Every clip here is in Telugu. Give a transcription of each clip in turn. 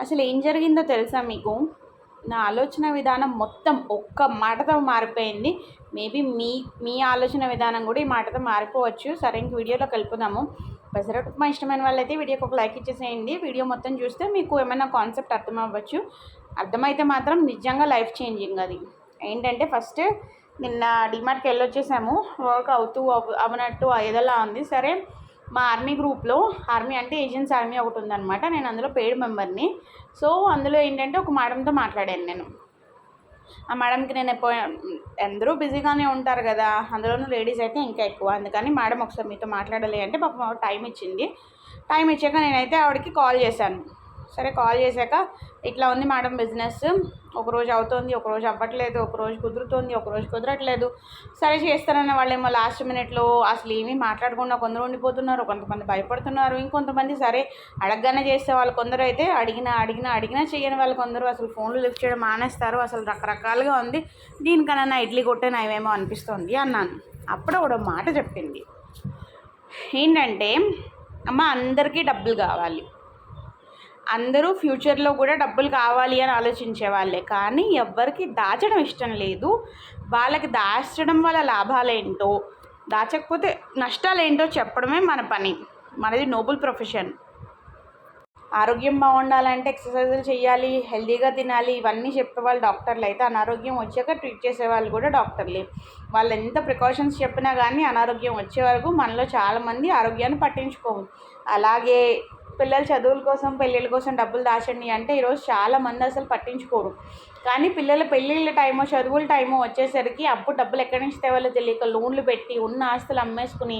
అసలు ఏం జరిగిందో తెలుసా మీకు? నా ఆలోచన విధానం మొత్తం ఒక్క మాటతో మారిపోయింది. మేబీ మీ మీ ఆలోచన విధానం కూడా ఈ మాటతో మారిపోవచ్చు. సరే ఇంక వీడియోలోకి వెళ్ళిపోదాము. పెసరట్ ఉప్మా ఇష్టమైన వాళ్ళైతే వీడియోకి ఒక లైక్ ఇచ్చేసేయండి. వీడియో మొత్తం చూస్తే మీకు ఏమైనా కాన్సెప్ట్ అర్థం అవ్వచ్చు అర్థమైతే మాత్రం నిజంగా లైఫ్ చేంజింగ్ అది. ఏంటంటే ఫస్ట్ నిన్న డిమార్ట్కి వెళ్ళొచ్చేసాము. వర్క్ అవుతూ అవ- అవనట్టు ఏదోలా ఉంది. సరే మా ఆర్మీ గ్రూప్లో ఆర్మీ అంటే ఏజెన్స్ ఆర్మీ ఒకటి ఉందన్నమాట నేను అందులో పెయిడ్ మెంబర్ని. సో అందులో ఏంటంటే ఒక మేడంతో మాట్లాడాను నేను. ఆ మేడంకి నేను ఎప్పుడు అందరూ బిజీగానే ఉంటారు కదా అందులోనూ లేడీస్ అయితే ఇంకా ఎక్కువ. అందుకని మేడం ఒకసారి మీతో మాట్లాడాలి అంటే పాపం టైం ఇచ్చింది. టైం ఇచ్చాక నేనైతే ఆవిడకి కాల్ చేశాను. సరే కాల్ చేశాక ఇట్లా ఉంది మేడం బిజినెస్. ఒకరోజు అవుతుంది ఒకరోజు అవ్వట్లేదు ఒకరోజు కుదురుతుంది ఒకరోజు కుదరట్లేదు. సరే చేస్తారన్న వాళ్ళేమో లాస్ట్ మినిట్లో అసలు ఏమీ మాట్లాడకుండా కొందరు ఉండిపోతున్నారు కొంతమంది భయపడుతున్నారు ఇంకొంతమంది సరే అడగగానే చేసే వాళ్ళు కొందరు అయితే అడిగినా అడిగినా అడిగినా చేయని వాళ్ళు కొందరు అసలు ఫోన్లు లిఫ్ట్ చేయడం మానేస్తారు అసలు రకరకాలుగా ఉంది. దీనికన్నా నా ఇడ్లీ కొట్టే నయమేమో అనిపిస్తుంది అన్నాను. అప్పుడు ఒక మాట చెప్పింది. ఏంటంటే అమ్మ అందరికీ డబ్బులు కావాలి. అందరూ ఫ్యూచర్లో కూడా డబ్బులు కావాలి అని ఆలోచించే వాళ్ళే. కానీ ఎవ్వరికి దాచడం ఇష్టం లేదు. వాళ్ళకి దాచడం వల్ల లాభాలేంటో దాచకపోతే నష్టాలు ఏంటో చెప్పడమే మన పని. మనది నోబుల్ ప్రొఫెషన్. ఆరోగ్యం బాగుండాలంటే ఎక్సర్సైజులు చేయాలి హెల్తీగా తినాలి ఇవన్నీ చెప్పేవాళ్ళు డాక్టర్లు అయితే అనారోగ్యం వచ్చాక ట్రీట్ చేసేవాళ్ళు కూడా డాక్టర్లే. వాళ్ళు ఎంత ప్రికాషన్స్ చెప్పినా కానీ అనారోగ్యం వచ్చే వరకు మనలో చాలామంది ఆరోగ్యాన్ని పట్టించుకోము. అలాగే పిల్లల చదువుల కోసం పెళ్ళిళ్ళ కోసం డబ్బులు దాచండి అంటే ఈరోజు చాలా మంది అసలు పట్టించుకోరు. కానీ పిల్లల పెళ్ళిళ్ళ టైమో చదువుల టైమో వచ్చేసరికి అప్పుడు డబ్బులు ఎక్కడి నుంచి తేవాలో తెలియక లోన్లు పెట్టి ఉన్న ఆస్తులు అమ్మేసుకుని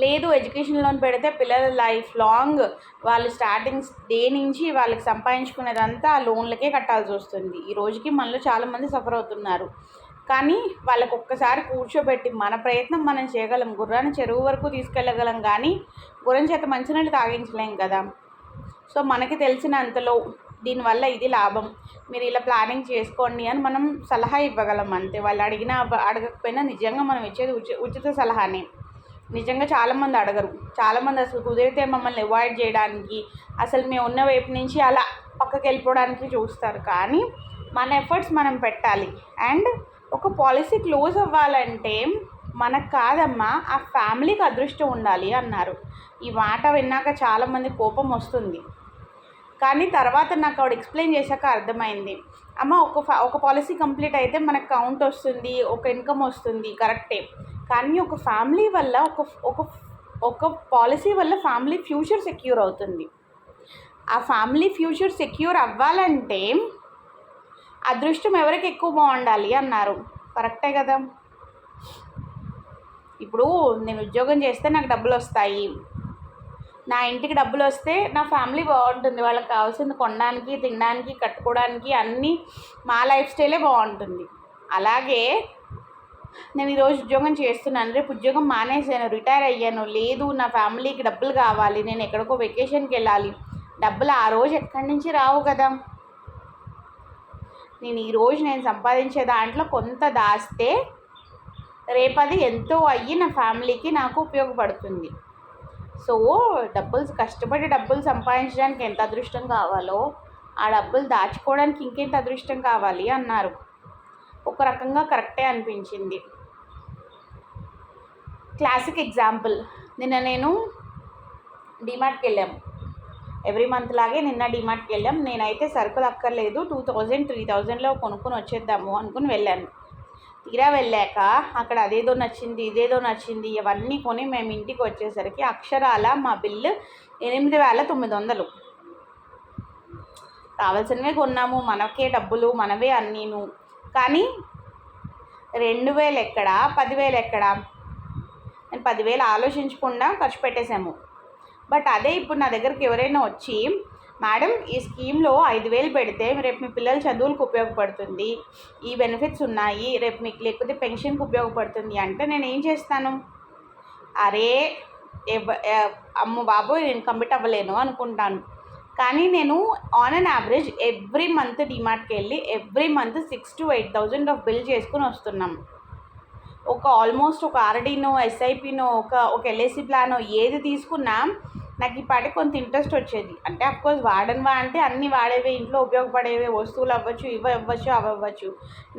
లేదు ఎడ్యుకేషన్ లోన్ పెడితే పిల్లల లైఫ్ లాంగ్ వాళ్ళు స్టార్టింగ్ డే నుంచి వాళ్ళకి సంపాదించుకునేదంతా ఆ లోన్లకే కట్టాల్సి వస్తుంది. ఈ రోజుకి మనలో చాలామంది సఫర్ అవుతున్నారు. కానీ వాళ్ళకు ఒక్కసారి కూర్చోబెట్టి మన ప్రయత్నం మనం చేయగలం. గుర్రాన్ని చెరువు వరకు తీసుకెళ్ళగలం కానీ గుర్రం చేత మంచినీళ్ళు తాగించలేం కదా. సో మనకి తెలిసినంతలో దీనివల్ల ఇది లాభం. మీరు ఇలా ప్లానింగ్ చేసుకోండి అని మనం సలహా ఇవ్వగలం అంతే. వాళ్ళు అడిగినా అడగకపోయినా నిజంగా మనం ఇచ్చేది ఉచి ఉచిత సలహానే. నిజంగా చాలామంది అడగరు. చాలామంది అసలు కుదిరితే మమ్మల్ని అవాయిడ్ చేయడానికి అసలు మేము ఉన్న వైపు నుంచి అలా పక్కకి వెళ్ళిపోవడానికి చూస్తారు. కానీ మన ఎఫర్ట్స్ మనం పెట్టాలి. అండ్ ఒక పాలసీ క్లోజ్ అవ్వాలంటే మనకు కాదమ్మా ఆ ఫ్యామిలీకి అదృష్టం ఉండాలి అన్నారు. ఈ మాట విన్నాక చాలామంది కోపం వస్తుంది. కానీ తర్వాత నాకు ఆవిడ ఎక్స్ప్లెయిన్ చేశాక అర్థమైంది. అమ్మ ఒక ఫా ఒక పాలసీ కంప్లీట్ అయితే మనకు కౌంట్ వస్తుంది ఒక ఇన్కమ్ వస్తుంది కరెక్టే. కానీ ఒక ఫ్యామిలీ వల్ల ఒక ఒక ఒక పాలసీ వల్ల ఫ్యామిలీ ఫ్యూచర్ సెక్యూర్ అవుతుంది. ఆ ఫ్యామిలీ ఫ్యూచర్ సెక్యూర్ అవ్వాలంటే అదృష్టం ఎవరికి ఎక్కువ బాగుండాలి అన్నారు. కరెక్టే కదా. ఇప్పుడు నేను ఉద్యోగం చేస్తే నాకు డబ్బులు వస్తాయి. నా ఇంటికి డబ్బులు వస్తే నా ఫ్యామిలీ బాగుంటుంది. వాళ్ళకి కావాల్సింది కొనడానికి తినడానికి కట్టుకోవడానికి అన్నీ మా లైఫ్ స్టైలే బాగుంటుంది. అలాగే నేను ఈరోజు ఉద్యోగం చేస్తున్నాను. రేపు ఉద్యోగం మానేసాను రిటైర్ అయ్యాను. లేదు నా ఫ్యామిలీకి డబ్బులు కావాలి. నేను ఎక్కడికో వెకేషన్కి వెళ్ళాలి. డబ్బులు ఆ రోజు ఎక్కడి నుంచి రావు కదా. నేను ఈరోజు నేను సంపాదించే దాంట్లో కొంత దాస్తే రేపది ఎంతో అయ్యి నా ఫ్యామిలీకి నాకు ఉపయోగపడుతుంది. సో డబ్బులు కష్టపడి డబ్బులు సంపాదించడానికి ఎంత అదృష్టం కావాలో ఆ డబ్బులు దాచుకోవడానికి ఇంకెంత అదృష్టం కావాలి అన్నారు. ఒక రకంగా కరెక్టే అనిపించింది. Classic example. నిన్న నేను డిమార్ట్కి వెళ్ళాము. ఎవ్రీ మంత్ లాగే నిన్న డిమార్ట్కి వెళ్ళాం. నేనైతే సరుకులు అక్కర్లేదు. టూ థౌజండ్ త్రీ థౌజండ్లో కొనుక్కొని వచ్చేద్దాము అనుకుని వెళ్ళాను. తీరా వెళ్ళాక అక్కడ అదేదో నచ్చింది ఇదేదో నచ్చింది ఇవన్నీ కొని మేము ఇంటికి వచ్చేసరికి అక్షరాల మా బిల్లు ఎనిమిది వేల తొమ్మిది వందలు. కావాల్సినవే కొన్నాము. మనకే డబ్బులు మనవే అన్నీను. కానీ రెండు వేలు ఎక్కడా? పదివేలు ఎక్కడా? నేను పదివేలు ఆలోచించకుండా ఖర్చు పెట్టేశాము. బట్ అదే ఇప్పుడు నా దగ్గరికి ఎవరైనా వచ్చి మేడం ఈ స్కీమ్లో ఐదు వేలు పెడితే రేపు మీ పిల్లల చదువులకు ఉపయోగపడుతుంది ఈ బెనిఫిట్స్ ఉన్నాయి రేపు మీకు లేకపోతే పెన్షన్కి ఉపయోగపడుతుంది అంటే నేను ఏం చేస్తాను? అరే ఎవ- అమ్మ బాబోయ్ నేను కమిట్ అవ్వలేను అనుకుంటాను. కానీ నేను on an average every month డిమార్ట్కి వెళ్ళి every month six to eight thousand of bill చేసుకుని వస్తున్నాం. ఒక ఆల్మోస్ట్ ఒక ఆర్డీనో ఎస్ఐపినో ఒక ఒక ఎల్ఐసి ప్లానో ఏది తీసుకున్నా నాకు ఈ పాటికి కొంత ఇంట్రెస్ట్ వచ్చేది. అంటే అఫ్కోర్స్ వాడనివా అంటే అన్నీ వాడేవే ఇంట్లో ఉపయోగపడేవే వస్తువులు అవ్వచ్చు ఇవి అవ్వచ్చు అవి అవ్వచ్చు.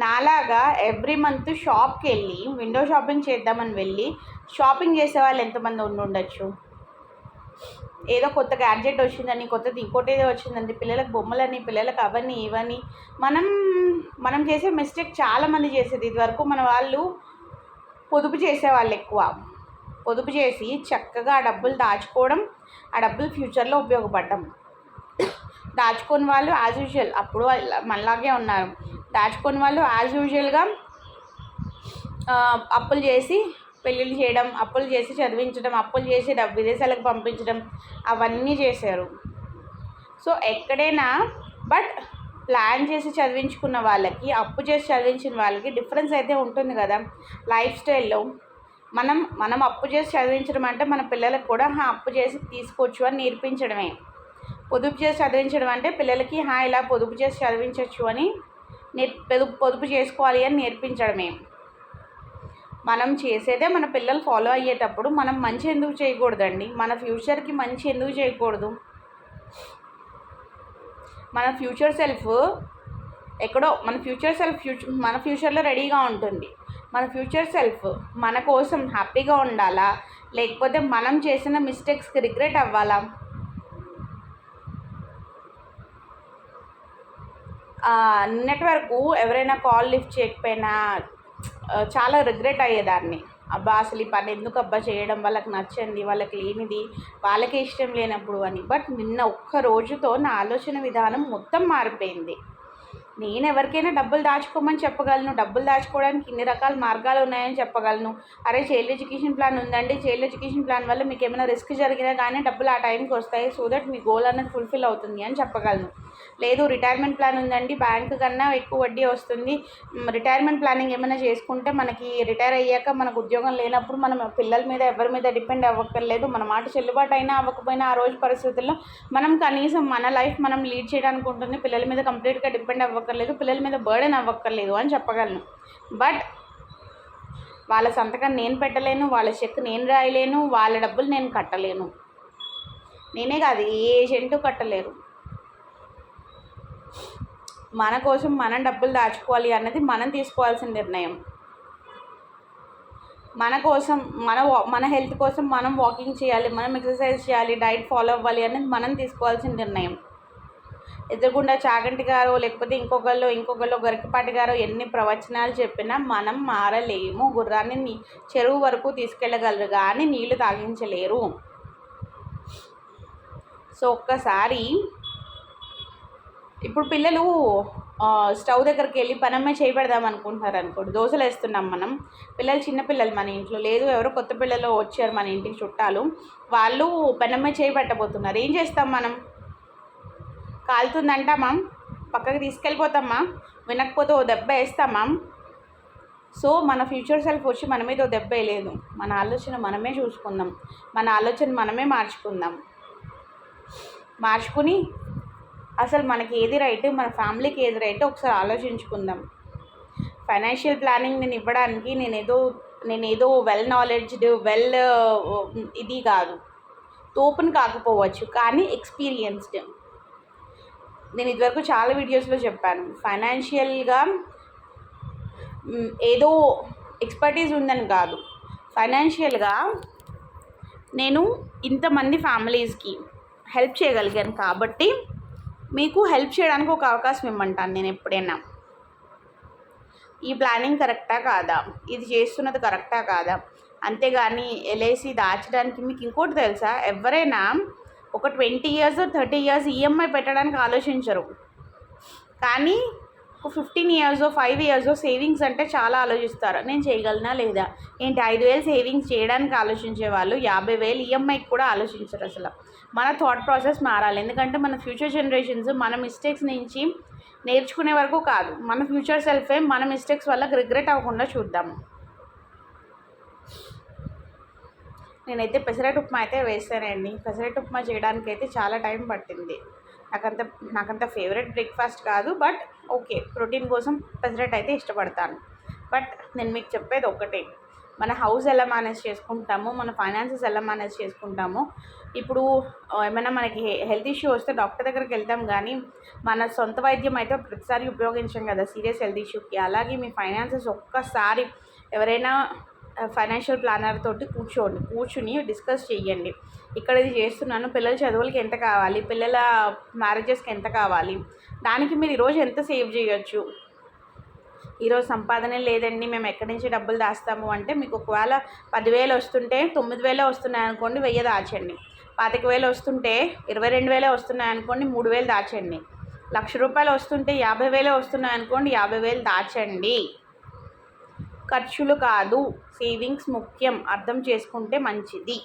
నాలాగా ఎవ్రీ మంత్ షాప్కి వెళ్ళి విండో షాపింగ్ చేద్దామని వెళ్ళి షాపింగ్ చేసే వాళ్ళు ఎంతమంది ఉండి ఉండొచ్చు? ఏదో కొత్త గ్యాడ్జెట్ వచ్చిందని కొత్తది ఇంకోటి ఏదో వచ్చిందని పిల్లలకు బొమ్మలని పిల్లలకు అవన్నీ ఇవని మనం మనం చేసే మిస్టేక్ చాలామంది చేసేది ఇదివరకు మన వాళ్ళు పొదుపు చేసేవాళ్ళు ఎక్కువ. పొదుపు చేసి చక్కగా ఆ డబ్బులు దాచుకోవడం ఆ డబ్బులు ఫ్యూచర్లో ఉపయోగపడడం. దాచుకుని వాళ్ళు యాజ్ యూజువల్ అప్పుడు మనలాగే ఉన్నారు. దాచుకుని వాళ్ళు యాజ్ యూజువల్గా అప్పులు చేసి పెళ్ళిళ్ళు చేయడం అప్పులు చేసి చదివించడం అప్పులు చేసి డబ్బు విదేశాలకు పంపించడం అవన్నీ చేశారు. సో ఎక్కడైనా బట్ ప్లాన్ చేసి చదివించుకున్న వాళ్ళకి అప్పు చేసి చదివించిన వాళ్ళకి డిఫరెన్స్ అయితే ఉంటుంది కదా. లైఫ్ స్టైల్లో. మనం మనం అప్పు చేసి చదివించడం అంటే మన పిల్లలకు కూడా "హా, అప్పు చేసి తీసుకోవచ్చు అని నేర్పించడమే. పొదుపు చేసి చదివించడం అంటే పిల్లలకి హా ఇలా పొదుపు చేసి చదివించవచ్చు అని నేర్ పొదుపు పొదుపు చేసుకోవాలి అని నేర్పించడమే. మనం చేసేదే మన పిల్లలు ఫాలో అయ్యేటప్పుడు మనం మంచి ఎందుకు చేయకూడదండి? మన ఫ్యూచర్కి మంచి ఎందుకు చేయకూడదు? మన ఫ్యూచర్ సెల్ఫ్ ఎక్కడో మన ఫ్యూచర్ సెల్ఫ్ ఫ్యూచర్ మన ఫ్యూచర్లో రెడీగా ఉంటుంది. మన ఫ్యూచర్ సెల్ఫ్ మన కోసం హ్యాపీగా ఉండాలా? లేకపోతే మనం చేసిన మిస్టేక్స్కి రిగ్రెట్ అవ్వాలా? నిన్నటి వరకు ఎవరైనా కాల్ లిఫ్ట్ చేయకపోయినా చాలా రిగ్రెట్ అయ్యేదాన్ని. అబ్బా అసలు ఈ పని ఎందుకు అబ్బా చేయడం? వాళ్ళకి నచ్చండి వాళ్ళకి లేనిది వాళ్ళకి ఇష్టం లేనప్పుడు అని. బట్ నిన్న ఒక్క రోజుతో నా ఆలోచన విధానం మొత్తం మారిపోయింది. నేను ఎవరికైనా డబ్బులు దాచుకోమని చెప్పగలను. డబ్బులు దాచుకోవడానికి ఇన్ని రకాల మార్గాలు ఉన్నాయని చెప్పగలను. అరే చైల్డ్ ఎడ్యుకేషన్ ప్లాన్ ఉందండి. చైల్డ్ ఎడ్యుకేషన్ ప్లాన్ వల్ల మీకు ఏమైనా రిస్క్ జరిగినా కానీ డబ్బులు ఆ టైంకి వస్తాయి. సో దట్ మీ గోల్ అనేది ఫుల్ఫిల్ అవుతుంది అని చెప్పగలను. లేదు రిటైర్మెంట్ ప్లాన్ ఉందండి. బ్యాంక్ కన్నా ఎక్కువ వడ్డీ వస్తుంది. రిటైర్మెంట్ ప్లానింగ్ ఏమైనా చేసుకుంటే మనకి రిటైర్ అయ్యాక మనకు ఉద్యోగం లేనప్పుడు మనం పిల్లల మీద ఎవరి మీద డిపెండ్ అవ్వక్కర్లేదు. మన మాట చెల్లుబాటు అయినా అవ్వకపోయినా ఆ రోజు పరిస్థితుల్లో మనం కనీసం మన లైఫ్ మనం లీడ్ చేయడానికి ఉంటుంది. పిల్లల మీద కంప్లీట్గా డిపెండ్ అవ్వక్కర్లేదు. పిల్లల మీద బర్డెన్ అవ్వక్కర్లేదు అని చెప్పగలను. బట్ వాళ్ళ సంతకం నేను పెట్టలేను వాళ్ళ చెక్ నేను రాయలేను వాళ్ళ డబ్బులు నేను కట్టలేను. నేనే కాదు ఏ ఏజెంటు కట్టలేరు. మన కోసం మనం డబ్బులు దాచుకోవాలి అన్నది మనం తీసుకోవాల్సిన నిర్ణయం. మన కోసం మన మన హెల్త్ కోసం మనం వాకింగ్ చేయాలి మనం ఎక్సర్సైజ్ చేయాలి డైట్ ఫాలో అవ్వాలి అనేది మనం తీసుకోవాల్సిన నిర్ణయం. ఎదురుగుండా చాగంటి గారు లేకపోతే ఇంకొకళ్ళు ఇంకొకళ్ళు గరికపాటి గారు ఎన్ని ప్రవచనాలు చెప్పినా మనం మారలేము. గుర్రాన్ని నీ- చెరువు వరకు తీసుకెళ్ళగలరు కానీ నీళ్ళు తాగించలేరు. సో ఒక్కసారి ఇప్పుడు పిల్లలు స్టవ్ దగ్గరికి వెళ్ళి పనమ్మే చేయి పెడదాం అనుకుంటున్నారు అనుకోండి. దోశలు వేస్తున్నాం మనం. పిల్లలు చిన్నపిల్లలు మన ఇంట్లో. లేదు ఎవరో కొత్త పిల్లలు వచ్చారు మన ఇంటికి చుట్టాలు. వాళ్ళు పనమ్మే చేయబెట్టబోతున్నారు ఏం చేస్తాం మనం? కాలుతుందంటామా పక్కకి తీసుకెళ్ళిపోతామా వినకపోతే ఓ దెబ్బ వేస్తామా సో మన ఫ్యూచర్ సెల్ఫ్ వచ్చి మన మీద ఓ దెబ్బ వేయలేదు. మన ఆలోచన మనమే చూసుకుందాం. మన ఆలోచన మనమే మార్చుకుందాం. మార్చుకుని అసలు మనకి ఏది రైట్ మన ఫ్యామిలీకి ఏది రైట్ ఒకసారి ఆలోచించుకుందాం. ఫైనాన్షియల్ ప్లానింగ్ నేను ఇవ్వడానికి నేను ఏదో నేను ఏదో వెల్ నాలెడ్జ్డ్ వెల్ ఇది కాదు. తోపుని కాకపోవచ్చు కానీ ఎక్స్పీరియన్స్డ్. నేను ఇదివరకు చాలా వీడియోస్లో చెప్పాను. ఫైనాన్షియల్గా ఏదో ఎక్స్పర్టీస్ ఉందని కాదు. ఫైనాన్షియల్గా నేను ఇంతమంది ఫ్యామిలీస్కి హెల్ప్ చేయగలిగాను కాబట్టి మీకు హెల్ప్ చేయడానికి ఒక అవకాశం ఇమ్మంటాను నేను ఎప్పుడైనా. ఈ ప్లానింగ్ కరెక్టా కాదా? ఇది చేస్తున్నది కరెక్టా కాదా? అంతేగాని ఎల్ఐసి దాచడానికి మీకు ఇంకోటి తెలుసా? ఎవరైనా ఒక twenty years thirty years EMI పెట్టడానికి ఆలోచించరు. కానీ ఒక fifteen years five years savings అంటే చాలా ఆలోచిస్తారు. నేను చేయగలనా లేదా? ఏంటి ఐదు వేలు సేవింగ్స్ చేయడానికి ఆలోచించే వాళ్ళు యాభై వేలు ఈఎంఐకి కూడా ఆలోచించరు అసలు. మన థాట్ ప్రాసెస్ మారాలి. ఎందుకంటే మన ఫ్యూచర్ జనరేషన్స్ మన మిస్టేక్స్ నుంచి నేర్చుకునే వరకు కాదు. మన ఫ్యూచర్ సెల్ఫే మన మిస్టేక్స్ వల్ల రిగ్రెట్ అవ్వకుండా చూద్దాము నేనైతే పెసరెట్ ఉప్మా అయితే వేస్తానండి. పెసరెట్ ఉప్మా చేయడానికి అయితే చాలా టైం పట్టింది. నాకంత నాకంత ఫేవరెట్ బ్రేక్ఫాస్ట్ కాదు బట్ ఓకే ప్రోటీన్ కోసం పెసరెట్ అయితే ఇష్టపడతాను. బట్ నేను మీకు చెప్పేది ఒక్కటే మన హౌస్ ఎలా మేనేజ్ చేసుకుంటాము మన ఫైనాన్సెస్ ఎలా మేనేజ్ చేసుకుంటాము ఇప్పుడు ఏమైనా మనకి హెల్త్ ఇష్యూ వస్తే డాక్టర్ దగ్గరికి వెళ్తాం కానీ మన సొంత వైద్యం అయితే ప్రతిసారి ఉపయోగించాం కదా సీరియస్ హెల్త్ ఇష్యూకి అలాగే మీ ఫైనాన్సెస్ ఒక్కసారి ఎవరైనా ఫైనాన్షియల్ ప్లానర్ తోటి కూర్చోండి కూర్చుని డిస్కస్ చేయండి. ఇక్కడ ఇది చేస్తున్నాను పిల్లల చదువులకి ఎంత కావాలి పిల్లల మ్యారేజెస్కి ఎంత కావాలి దానికి మీరు ఈరోజు ఎంత సేవ్ చేయొచ్చు? ఈరోజు సంపాదన లేదండి మేము ఎక్కడి నుంచి డబ్బులు దాస్తాము అంటే మీకు ఒకవేళ పదివేలు వస్తుంటే తొమ్మిది వేలే వస్తున్నాయి అనుకోండి వెయ్యి దాచండి. పాతిక వేలు వస్తుంటే ఇరవై రెండు వేలే వస్తున్నాయి అనుకోండి మూడు వేలు దాచండి. లక్ష రూపాయలు వస్తుంటే యాభై వేలే వస్తున్నాయి అనుకోండి యాభై వేలు దాచండి. ఖర్చులు కాదు. సేవింగ్స్ ముఖ్యం. అర్థం చేసుకుంటే మంచిది.